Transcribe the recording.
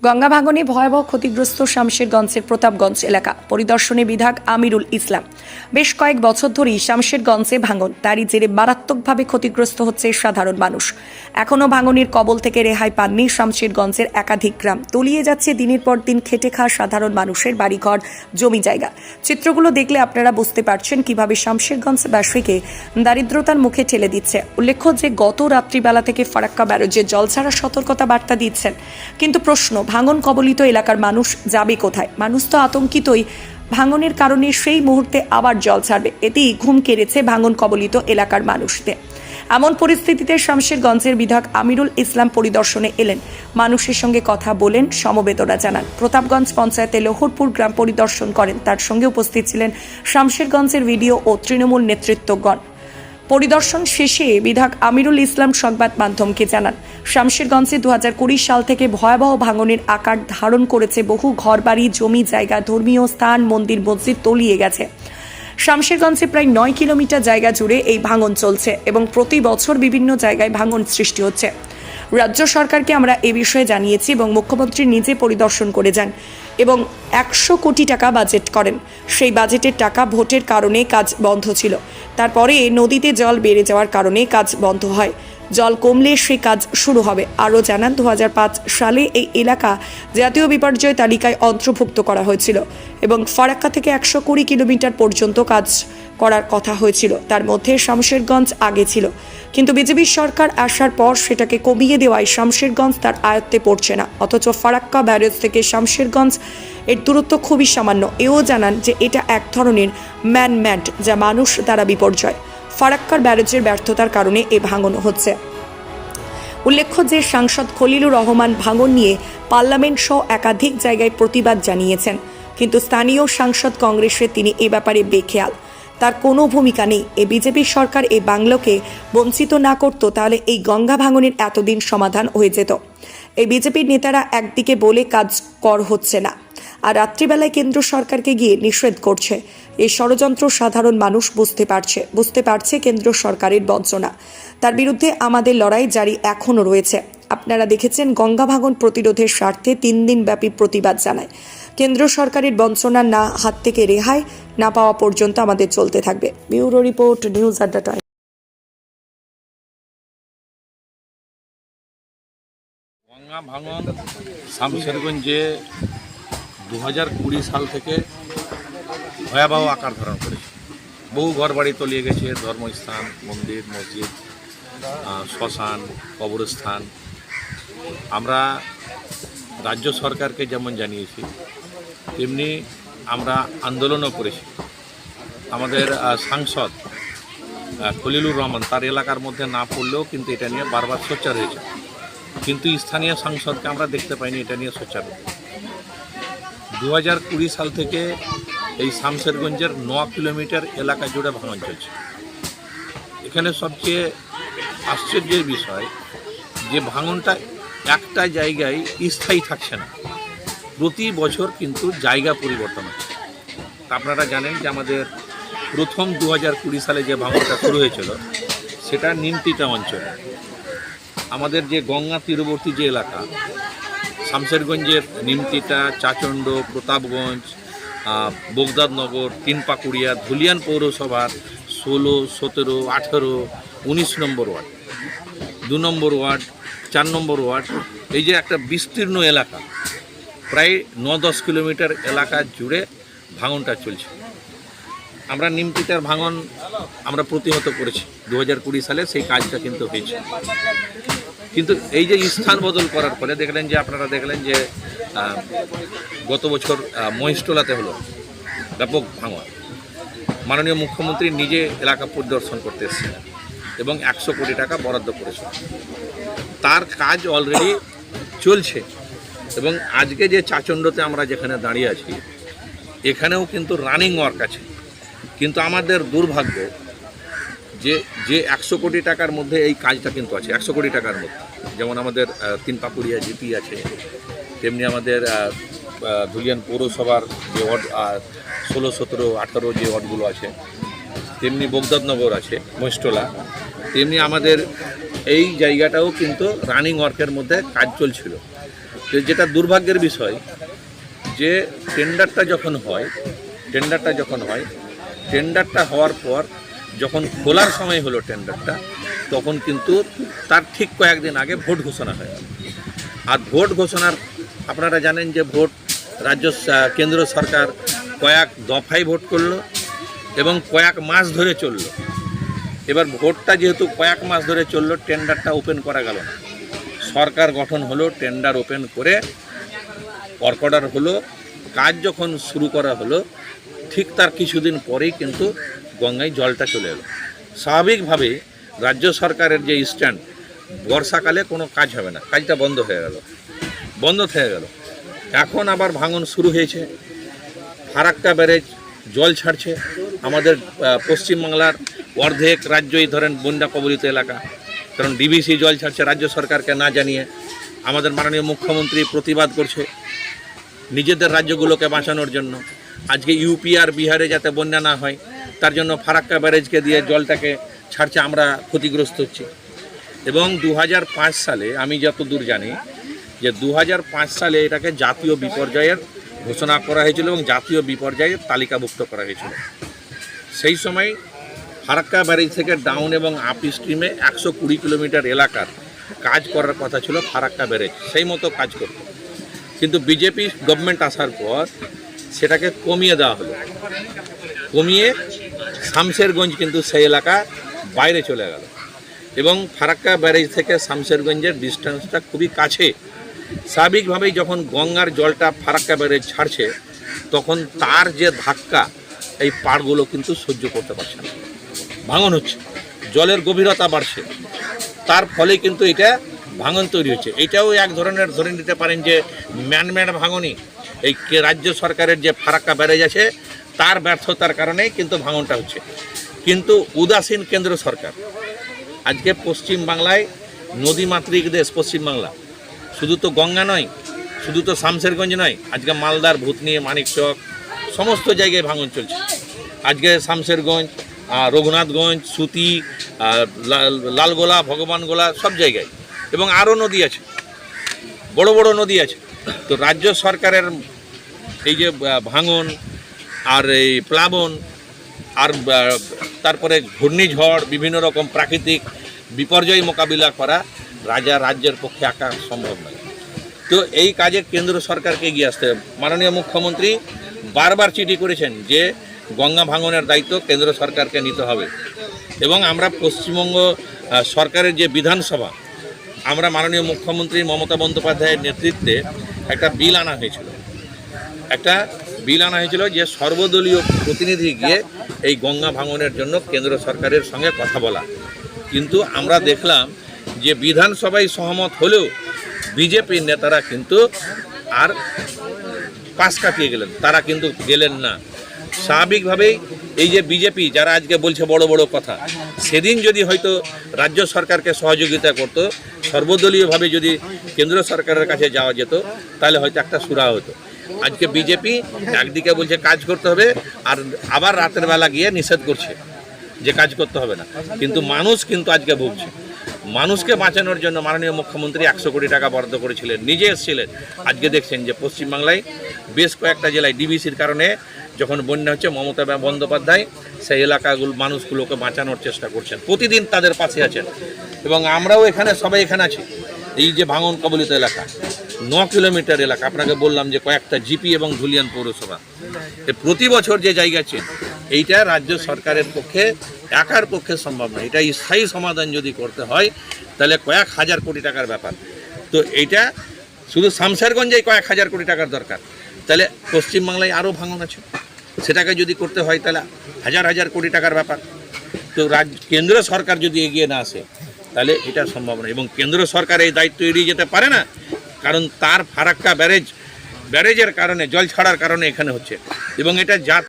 গঙ্গা ভাঙনে ভয়াবহ ক্ষতিগ্রস্ত শামশেরগঞ্জের প্রতাপগঞ্জ এলাকা। পরিদর্শনে বিধায়ক আমিরুল ইসলাম। বেশ কয়েক বছর ধরেই শামশেরগঞ্জে ভাঙন। তারই জেরে মারাত্মকভাবে ক্ষতিগ্রস্ত হচ্ছে সাধারণ মানুষ। এখনও ভাঙনের কবল থেকে রেহাই পাননি শামশেরগঞ্জের একাধিক গ্রাম। তলিয়ে যাচ্ছে দিনের পর দিন খেটে খাওয়া সাধারণ মানুষের বাড়িঘর, জমি জায়গা। চিত্রগুলো দেখলে আপনারা বুঝতে পারছেন কীভাবে শামশেরগঞ্জবাসীকে দারিদ্রতার মুখে ঠেলে দিচ্ছে। উল্লেখ্য যে গত রাত্রিবেলা থেকে ফারাক্কা ব্যারেজে জল ছাড়া সতর্কতা বার্তা দিচ্ছেন। কিন্তু প্রশ্ন ভাঙন কবলিত এলাকার মানুষ যাবে কোথায়? মানুষ তো আতঙ্কিতই। ভাঙনের কারণে সেই মুহূর্তে আবার জল ছাড়বে। এতেই ঘুম কেড়েছে ভাঙন কবলিত এলাকার মানুষদের। এমন পরিস্থিতিতে শামশেরগঞ্জের বিধায়ক আমিরুল ইসলাম পরিদর্শনে এলেন। মানুষের সঙ্গে কথা বলেন, সমবেদনা জানান। প্রতাপগঞ্জ পঞ্চায়েতে লোহরপুর গ্রাম পরিদর্শন করেন। তার সঙ্গে উপস্থিত ছিলেন শামশেরগঞ্জের ভিডিও ও তৃণমূল নেতৃত্বগণ। পরিদর্শন শেষে বিধায়ক আমিরুল ইসলাম সংবাদ মাধ্যমকে জানান শামশেরগঞ্জে দু সাল থেকে ভয়াবহ ভাঙনের আকার ধারণ করেছে বহু ঘরবাড়ি, জমি জায়গা, ধর্মীয় স্থান, মন্দির, মসজিদ তলিয়ে গেছে। শামশেরগঞ্জে প্রায় নয় কিলোমিটার জায়গা জুড়ে এই ভাঙন চলছে এবং প্রতি বছর বিভিন্ন জায়গায় ভাঙন সৃষ্টি হচ্ছে। রাজ্য সরকারকে আমরা এ বিষয়ে জানিয়েছি এবং মুখ্যমন্ত্রী নিজে পরিদর্শন করে যান এবং একশো কোটি টাকা বাজেট করেন। সেই বাজেটের টাকা ভোটের কারণে কাজ বন্ধ ছিল। তারপরে নদীতে জল বেড়ে যাওয়ার কারণে কাজ বন্ধ হয়। জল কমলে সেই কাজ শুরু হবে। আরও জানান দু হাজার পাঁচ সালে এই এলাকা জাতীয় বিপর্যয় তালিকায় অন্তর্ভুক্ত করা হয়েছিল এবং ফারাক্কা থেকে একশো কুড়ি কিলোমিটার পর্যন্ত কাজ করার কথা হয়েছিল। তার মধ্যে শামশেরগঞ্জ আগে ছিল। কিন্তু বিজেপির সরকার আসার পর সেটাকে কমিয়ে দেওয়ায় শামশেরগঞ্জ তার আয়ত্তে পড়ছে না। অথচ ফারাক্কা ব্যারেজ থেকে শামশেরগঞ্জ এর দূরত্ব খুবই সামান্য। এও জানান যে এটা এক ধরনের ম্যান ম্যাড যা মানুষ দ্বারা বিপর্যয়। ফারাক্কার ব্যারেজের ব্যর্থতার কারণে এ ভাঙন হচ্ছে। উল্লেখ্য যে সাংসদ খলিলুর রহমান ভাঙন নিয়ে পার্লামেন্ট সহ একাধিক জায়গায় প্রতিবাদ জানিয়েছেন, কিন্তু স্থানীয় সাংসদ কংগ্রেসে তিনি এ ব্যাপারে বেখেয়াল। তার কোনো ভূমিকা নেই। এ বিজেপি সরকার এই বাংলোকে বঞ্চিত না করতো, তাহলে এই গঙ্গা ভাঙনের এতদিন সমাধান হয়ে যেত। এই বিজেপির নেতারা একদিকে বলে কাজ কর হচ্ছে না, আর রাত্রিবেলায় কেন্দ্র সরকারকে গিয়ে নিষেধ করছে। এই ষড়যন্ত্র সাধারণ মানুষ বুঝতে পারছে বুঝতে পারছে কেন্দ্র সরকারের বঞ্চনা। তার বিরুদ্ধে আমাদের লড়াই জারি এখনও রয়েছে। আপনারা দেখেছেন গঙ্গা ভাঙন প্রতিরোধের স্বার্থে তিন দিন ব্যাপী প্রতিবাদ জানায়। কেন্দ্র সরকারের বঞ্চনা না হাত থেকে রেহাই, না পাওয়া পর্যন্ত আমাদের চলতে থাকবে। Bureau report, news the time. ভাঙন, শামশেরগঞ্জে দু হাজার কুড়ি সাল থেকে ভয়াবহ আকার ধারণ করেছে। বহু ঘরবাড়ি তলিয়ে গেছে, ধর্মস্থান, মন্দির, মসজিদ শ্মশান, কবরস্থান। আমরা রাজ্য সরকারকে যেমন জানিয়েছি, তেমনি আমরা আন্দোলনও করেছি। আমাদের সাংসদ খলিলুর রহমান তার এলাকার মধ্যে না পড়লেও কিন্তু এটা নিয়ে বারবার সোচ্চার হয়েছে। কিন্তু স্থানীয় সাংসদকে আমরা দেখতে পাইনি, এটা নিয়ে সোচ্চার দু হাজার কুড়ি সাল থেকে এই শামশেরগঞ্জের ন কিলোমিটার এলাকা জুড়ে ভাঙন চলছে। এখানে সবচেয়ে আশ্চর্যের বিষয়, যে ভাঙনটা একটা জায়গায় স্থায়ী থাকছে না। প্রতি বছর কিন্তু জায়গা পরিবর্তন হচ্ছে। আপনারা জানেন যে আমাদের প্রথম দু হাজার কুড়ি সালে যে ভাঙনটা শুরু হয়েছিল, সেটা নিমতিটা অঞ্চল। আমাদের যে গঙ্গা তীরবর্তী যে এলাকা, শামশেরগঞ্জের নিমতিটা চাচণ্ড, প্রতাপগঞ্জ বোগদাদনগর, তিনপাকুড়িয়া, ধুলিয়ান পৌরসভার ষোলো, সতেরো, আঠেরো, উনিশ নম্বর ওয়ার্ড, দু নম্বর ওয়ার্ড, চার নম্বর ওয়ার্ড, এই যে একটা বিস্তীর্ণ এলাকা, প্রায় ন দশ কিলোমিটার এলাকা জুড়ে ভাঙনটা চলছে। আমরা নিমতিটার ভাঙন আমরা প্রতিহত করেছি। দু হাজার কুড়ি সালে সেই কাজটা কিন্তু হয়েছে। কিন্তু এই যে স্থান বদল করার ফলে দেখলেন যে আপনারা দেখলেন যে গত বছর মহিষটোলাতে হলো ব্যাপক ভাঙন। মাননীয় মুখ্যমন্ত্রী নিজে এলাকা পরিদর্শন করতে এসেছিলেন এবং একশো কোটি টাকা বরাদ্দ করেছে তার কাজ অলরেডি চলছে এবং আজকে যে চাচণ্ডতে আমরা যেখানে দাঁড়িয়ে আছি, এখানেও কিন্তু রানিং ওয়ার্ক আছে। কিন্তু আমাদের দুর্ভাগ্য যে যে একশো কোটি টাকার মধ্যে এই কাজটা কিন্তু আছে, একশো কোটি টাকার মধ্যে। যেমন আমাদের তিন পাকুড়িয়া জিপি আছে, তেমনি আমাদের ধুলিয়ান পৌরসভার যে ওয়ার্ড ষোলো, সতেরো, আঠারো যে ওয়ার্ডগুলো আছে, তেমনি বগদাদনগর আছে মহিষ্টলা তেমনি আমাদের এই জায়গাটাও কিন্তু রানিং ওয়ার্কের মধ্যে কাজ চলছিল। যেটা দুর্ভাগ্যের বিষয়, যে টেন্ডারটা যখন হয়, টেন্ডারটা যখন হয়, টেন্ডারটা হওয়ার পর যখন খোলার সময় হলো টেন্ডারটা, তখন কিন্তু তার ঠিক কয়েকদিন আগে ভোট ঘোষণা হয়ে। হয় আর ভোট ঘোষণার, আপনারা জানেন যে ভোট রাজ্য কেন্দ্র সরকার কয়েক দফায় ভোট করল এবং কয়েক মাস ধরে চলল। এবার ভোটটা যেহেতু কয়েক মাস ধরে চলল, টেন্ডারটা ওপেন করা গেল না। সরকার গঠন হলো, টেন্ডার ওপেন করে ওয়ার্ক অর্ডার হলো, কাজ যখন শুরু করা হলো, ঠিক তার কিছুদিন পরেই কিন্তু গঙ্গায় জলটা চলে এলো। স্বাভাবিকভাবে রাজ্য সরকারের যে স্ট্যান্ড, বর্ষাকালে কোনো কাজ হবে না। কাজটা বন্ধ হয়ে গেল। বন্ধ হয়ে গেল। এখন আবার ভাঙন শুরু হয়েছে। ফারাক্কা ব্যারেজ, জল ছাড়ছে। আমাদের পশ্চিমবাংলার অর্ধেক রাজ্যই ধরেন বন্যা কবলিত এলাকা। কারণ ডিবিসি জল ছাড়ছে রাজ্য সরকারকে না জানিয়ে। আমাদের মাননীয় মুখ্যমন্ত্রী প্রতিবাদ করছে নিজেদের রাজ্যগুলোকে বাঁচানোর জন্য। আজকে ইউপি আর বিহারে যাতে বন্যা না হয় তার জন্য ফারাক্কা ব্যারেজকে দিয়ে জলটাকে ছাড়ছে, আমরা ক্ষতিগ্রস্ত হচ্ছি। এবং দু হাজার পাঁচ সালে, আমি যতদূর জানি, যে দু হাজার পাঁচ সালে এটাকে জাতীয় বিপর্যয়ের ঘোষণা করা হয়েছিল এবং জাতীয় বিপর্যয়ের তালিকাভুক্ত করা হয়েছিল। সেই সময় ফারাক্কা ব্যারেজ থেকে ডাউন এবং আপ স্ট্রিমে একশো কুড়ি কিলোমিটার এলাকার কাজ করার কথা ছিল ফারাক্কা ব্যারেজ। সেই মতো কাজ করত। কিন্তু বিজেপি গভর্নমেন্ট আসার পর সেটাকে কমিয়ে দেওয়া হলো। কমিয়ে শামশেরগঞ্জ কিন্তু সেই এলাকা বাইরে চলে গেল। এবং ফারাক্কা ব্যারেজ থেকে শামশেরগঞ্জের ডিস্টেন্সটা খুবই কাছে। স্বাভাবিকভাবেই যখন গঙ্গার জলটা ফারাক্কা ব্যারেজ ছাড়ছে, তখন তার যে ধাক্কা, এই পাড়গুলো কিন্তু সহ্য করতে পারছে না। ভাঙন হচ্ছে, জলের গভীরতা বাড়ছে। তার ফলে কিন্তু এটা ভাঙন তৈরি হচ্ছে। এটাও এক ধরনের ধরে নিতে পারেন যে ম্যানমেড ভাঙনই। এই রাজ্য সরকারের যে ফারাক্কা বেড়ে যাচ্ছে তার ব্যর্থতার কারণেই কিন্তু ভাঙনটা হচ্ছে। কিন্তু উদাসীন কেন্দ্র সরকার, আজকে পশ্চিম বাংলায় নদীমাতৃক দেশ পশ্চিমবাংলা শুধু তো গঙ্গা নয়, শুধু তো শামশেরগঞ্জ নয়, আজকে মালদার ভূতনি, মানিকচক, সমস্ত জায়গায় ভাঙন চলছে। আজকে শামশেরগঞ্জ রঘুনাথগঞ্জ, সুতি লালগোলা, ভগবানগোলা, সব জায়গায়। এবং আরও নদী আছে, বড় বড় নদী আছে। তো রাজ্য সরকারের এই যে ভাঙন আর এই প্লাবন আর তারপরে ঘূর্ণিঝড়, বিভিন্ন রকম প্রাকৃতিক বিপর্যয় মোকাবিলা করা রাজা রাজ্যের পক্ষে একা সম্ভব নয়। তো এই কাজে কেন্দ্র সরকারকে এগিয়ে আসতে হবে। মাননীয় মুখ্যমন্ত্রী বারবার চিঠি করেছেন যে, গঙ্গা ভাঙনের দায়িত্ব কেন্দ্র সরকারকে নিতে হবে। এবং আমরা পশ্চিমবঙ্গ সরকারের যে বিধানসভা, আমরা মাননীয় মুখ্যমন্ত্রী মমতা বন্দ্যোপাধ্যায়ের নেতৃত্বে একটা বিল আনা হয়েছিল। একটা বিল আনা হয়েছিল যে সর্বদলীয় প্রতিনিধি গিয়ে এই গঙ্গা ভাঙনের জন্য কেন্দ্র সরকারের সঙ্গে কথা বলা। কিন্তু আমরা দেখলাম যে বিধানসভায় সহমত হলেও বিজেপির নেতারা কিন্তু আর পাশ কাটিয়ে গেলেন, তারা কিন্তু গেলেন না। স্বাভাবিকভাবেই এই যে বিজেপি, যারা আজকে বলছে বড় বড় কথা, সেদিন যদি হয়তো রাজ্য সরকারকে সহযোগিতা করত, সর্বদলীয়ভাবে যদি কেন্দ্র সরকারের কাছে যাওয়া যেত, তাহলে হয়তো একটা সুরা হতো। আজকে বিজেপি একদিকে বলছে কাজ করতে হবে, আর আবার রাতের বেলা গিয়ে নিষেধ করছে যে কাজ করতে হবে না। কিন্তু মানুষ কিন্তু আজকে ভুগছে। মানুষকে বাঁচানোর জন্য মাননীয় মুখ্যমন্ত্রী একশো কোটি টাকা বরাদ্দ করেছিলেন, নিজে এসেছিলেন। আজকে দেখছেন যে পশ্চিমবাংলায় বেশ কয়েকটা জেলায় ডিবিসির কারণে যখন বন্যা হচ্ছে, মমতা বন্দ্যোপাধ্যায় সেই এলাকাগুলো মানুষগুলোকে বাঁচানোর চেষ্টা করছেন। প্রতিদিন তাদের পাশে আছেন। এবং আমরাও এখানে, সবাই এখানে আছি। এই যে ভাঙন কবলিত এলাকা, ন কিলোমিটার এলাকা, আপনাকে বললাম যে কয়েকটা জিপি এবং ধুলিয়ান পৌরসভা। প্রতি বছর যে জায়গা আছে, এইটা রাজ্য সরকারের পক্ষে, একার পক্ষে সম্ভব নয়। এটা স্থায়ী সমাধান যদি করতে হয়, তাহলে কয়েক হাজার কোটি টাকার ব্যাপার। তো এইটা শুধু শামশেরগঞ্জেই কয়েক হাজার কোটি টাকার দরকার। তাহলে পশ্চিমবাংলায় আরও ভাঙন আছে। সেটাকে যদি করতে হয়, তাহলে হাজার হাজার কোটি টাকার ব্যাপার। তো রাজ্য কেন্দ্র সরকার যদি এগিয়ে না আসে, তাহলে এটা সম্ভব নয়। এবং কেন্দ্র সরকার এই দায়িত্ব এড়িয়ে যেতে পারে না, কারণ তার ফারাক্কা ব্যারেজ, ব্যারেজের কারণে, জল ছাড়ার কারণে এখানে হচ্ছে। এবং এটা জাত